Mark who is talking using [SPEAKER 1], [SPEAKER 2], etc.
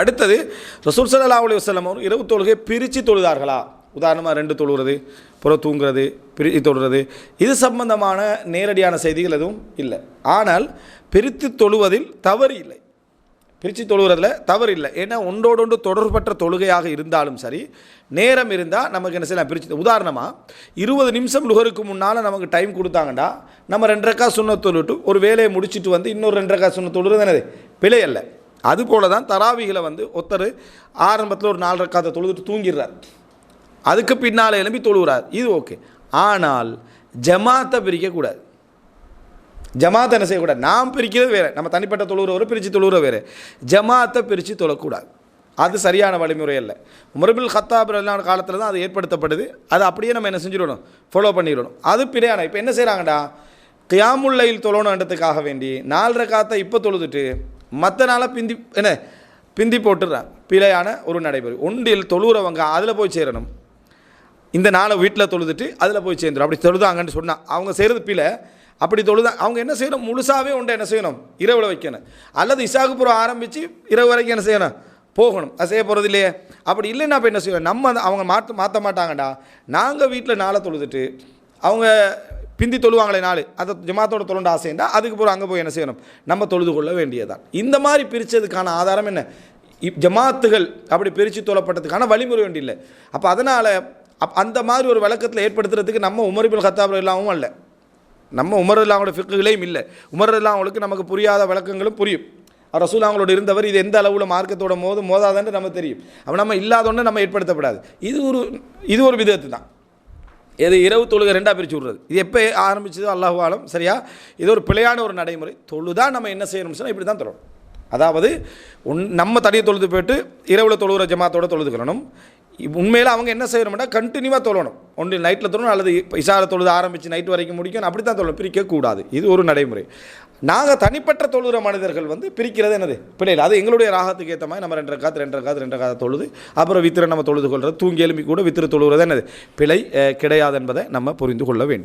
[SPEAKER 1] அடுத்தது ரசூல் சல்லா அலி வசல்லம் அவர் இரவு தொழுகை பிரித்து தொழுதார்களா? உதாரணமாக ரெண்டு தொழுகிறது புறம் தூங்குறது பிரித்து தொழுறது. இது சம்பந்தமான நேரடியான செய்திகள் எதுவும் இல்லை. ஆனால் பிரித்து தொழுவதில் தவறு இல்லை. பிரித்து தொழுகிறதுல தவறு இல்லை. ஏன்னா ஒன்றோடு ஒன்று தொடர்பற்ற தொழுகையாக இருந்தாலும் சரி நேரம் இருந்தால் நமக்கு என்ன செய்யலாம்? பிரித்து உதாரணமாக இருபது நிமிஷம் லுகருக்கு முன்னால் நமக்கு டைம் கொடுத்தாங்கன்னா நம்ம ரெண்டரைக்கா சுண்ண தொழுட்டு ஒரு வேலையை முடிச்சிட்டு வந்து இன்னொரு ரெண்டரைக்கா சுண்ண தொழுறது என்னது பிழை அல்ல. அதுபோல தான் தராவிகளை வந்து ஒருத்தர் ஆரம்பத்தில் ஒரு நாலு ரக்காத்தை தொழுதுட்டு தூங்கிடுறார். அதுக்கு பின்னால் எழும்பி தொழுகிறார் இது ஓகே. ஆனால் ஜமாத்தை பிரிக்கக்கூடாது ஜமாத்தை என்ன செய்யக்கூடாது? நாம் பிரிக்கிறது வேறு. நம்ம தனிப்பட்ட தொழுகிறவரை பிரித்து தொழுகிற வேறு. ஜமாத்தை பிரித்து தொழக்கூடாது. அது சரியான வழிமுறை இல்லை உமர்பில் ஹத்தாப் காலத்தில் தான் அது ஏற்படுத்தப்படுது. அது அப்படியே நம்ம என்ன செஞ்சிடணும்? ஃபாலோ பண்ணிடணும். அது பிழையான இப்போ என்ன செய்கிறாங்கடா கியாமுல்லையில் தொழணுன்றதுக்காக வேண்டி நாலரை காத்தை இப்போ தொழுதுட்டு மற்ற நாளை பிந்தி என்ன பிந்தி போட்டுடுறாங்க பிழையான ஒரு நடைமுறை ஒன்றில் தொழுகிறவங்க அதில் போய் சேரணும். இந்த நாளை வீட்டில் தொழுதுட்டு அதில் போய் சேர்ந்துடும் அப்படி தொழுதாங்கன்னு சொன்னால் அவங்க செய்கிறது பிழை. அப்படி தொழுதா அவங்க என்ன செய்யணும்? முழுசாகவே உண்டை என்ன செய்யணும்? இரவில் வைக்கணும். அல்லது இசாகுபுரம் ஆரம்பித்து இரவு வரைக்கும் என்ன செய்யணும்? போகணும். அது செய்ய போகிறது இல்லையே. அப்படி இல்லைன்னா அப்போ என்ன செய்யணும்? நம்ம அவங்க மாற்ற மாற்ற மாட்டாங்கடா. நாங்கள் வீட்டில் நாளை தொழுதுட்டு அவங்க பிந்தி தொழுவாங்களே நாலு. அதை ஜமாத்தோட தொழுண்ட ஆசைண்டா அதுக்கு பிறகு அங்கே போய் என்ன செய்யணும்? நம்ம தொழுது கொள்ள வேண்டியதுதான். இந்த மாதிரி பிரித்ததுக்கான ஆதாரம் என்ன? இப் ஜமாத்துகள் அப்படி பிரித்து தொழப்பட்டதுக்கான வழிமுறை ஒன்று இல்லை. அப்போ அதனால் அப் அந்த மாதிரி ஒரு விளக்கத்தில் ஏற்படுத்துறதுக்கு நம்ம உமரிபுல் ஹத்தாப் இல்லாமல் அல்ல. நம்ம உமர் இல்லாமோட ஃபிக்குகளையும் இல்லை. உமர் அவங்களுக்கு நமக்கு புரியாத விளக்கங்களும் புரியும். ரசூல் அவங்களோட இருந்தவர் இது எந்த அளவில் மார்க்கத்தோட மோது மோதாதன்னு நம்ம தெரியும். அப்போ நம்ம இல்லாதொன்னு நம்ம ஏற்படுத்தப்படாது. இது ஒரு இது ஒரு விதத்து தான் எது இரவு தொழுகை ரெண்டாக பிரித்து விடுறது. இது எப்போ ஆரம்பிச்சதோ அல்லாஹு ஆலம் சரியா? இது ஒரு பிழையான ஒரு நடைமுறை. தொழுதா நம்ம என்ன செய்யணும்னு சொன்னால் இப்படி தான் தொழணும். அதாவது உன் நம்ம தனியை தொழுது போயிட்டு இரவில் தொழுகிற ஜமாத்தோட தொழுதுக்கிறணும் உண்மையில் அவங்க என்ன செய்யணும்னா கண்டினியூவாக தொழணும். ஒன்று நைட்டில் தொழணும் அல்லது இசார தொழுது ஆரம்பித்து நைட் வரைக்கும் முடிக்கணும் அப்படி தான் தொழணும். பிரிக்கக்கூடாது. இது ஒரு நடைமுறை. நாங்கள் தனிப்பட்ட தொழுகிற மனிதர்கள் வந்து பிரிக்கிறது என்னது? பிள்ளைகள். அது எங்களுடைய ராகத்துக்கு ஏற்ற மாதிரி நம்ம ரெண்டரை காத்து ரெண்டரை காத்து ரெண்டரை காத்து தொழுது அப்புறம் வித்திரை நம்ம தொழுது கொள்வது தூங்கி எலும்பி கூட வித்திர தொழுகிறது என்னது? பிழை கிடையாது என்பதை நம்ம புரிந்து கொள்ள வேண்டும்.